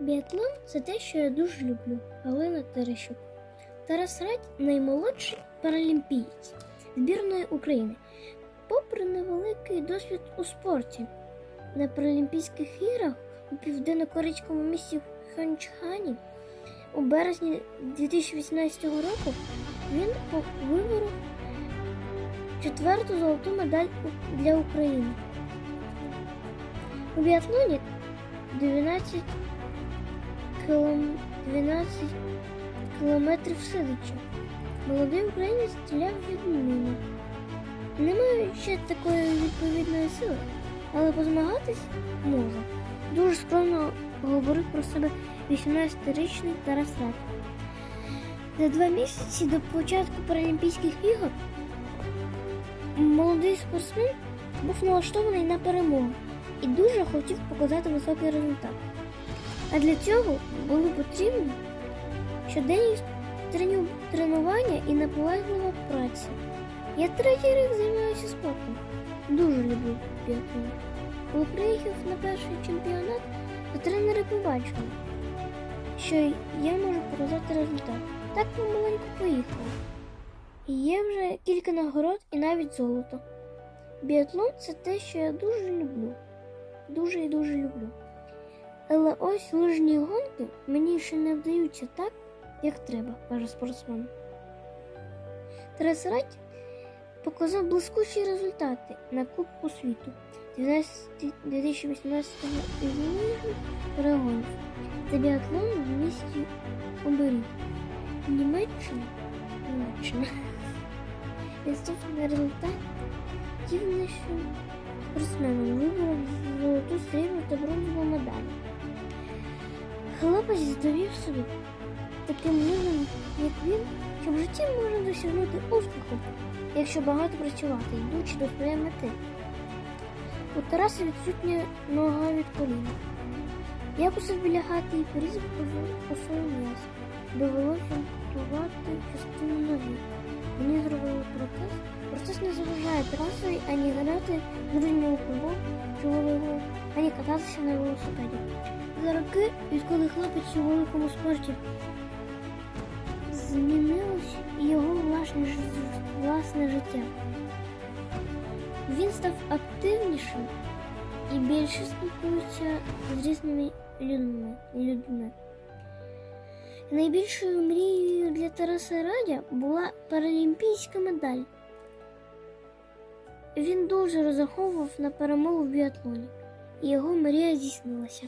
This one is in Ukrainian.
Біатлон це те, що я дуже люблю. Галина Терещук. Тарас Радь наймолодший паралімпієць збірної України. Попри невеликий досвід у спорті, на Паралімпійських іграх у південно-корейському місті Ханчхані у березні 2018 року він виборов четверту золоту медаль для України. У біатлоні 12 кілом... 12 кілометрів сидячи. Молодий українець стріляв відмінно. Не маю ще такої відповідної сили, але позмагатись може. Дуже скромно говорив про себе 18-річний Тарас Радь. За два місяці до початку Паралімпійських ігор молодий спортсмен був налаштований на перемогу і дуже хотів показати високий результат. А для цього були потрібні щоденні тренування і наполеглива праця. Я третій рік займаюся спортом. Дуже люблю біатлон. Коли приїхав на перший чемпіонат, то тренери побачили, що я можу показати результат. Так помаленьку поїхала. І є вже кілька нагород і навіть золото. Біатлон це те, що я дуже люблю. Дуже і дуже люблю. Але ось лижні гонки мені ще не вдаються так, як треба, каже спортсмен. Тарас Радь показав блискучі результати на Кубку світу 12 2018 із лижних перегонів та біатлон в місті Оберіг. Німеччина. Німеччина. Він став на результат дівнішим спортсменом виборов Хлопець довів собі таким людям, як він, що в житті можна досягнути успіху, якщо багато працювати, йдучи до своєї мети. У Тараса відсутня нога від коліна. Я посив біля хати і порізав косою м'ясо. Довелося ампутувати частину ноги. Мені зробили протез. Процес не заважає Тарасові ані грати футбол чи волейбол, ані кататися на велосипеді. За роки, відколи хлопець у великому спорті змінилось його власне, власне життя. Він став активнішим і більше спілкується з різними людьми. людьми. Найбільшою мрією для Тараса Радя була паралімпійська медаль. Він дуже розраховував на перемогу в біатлоні, і його мрія здійснилася.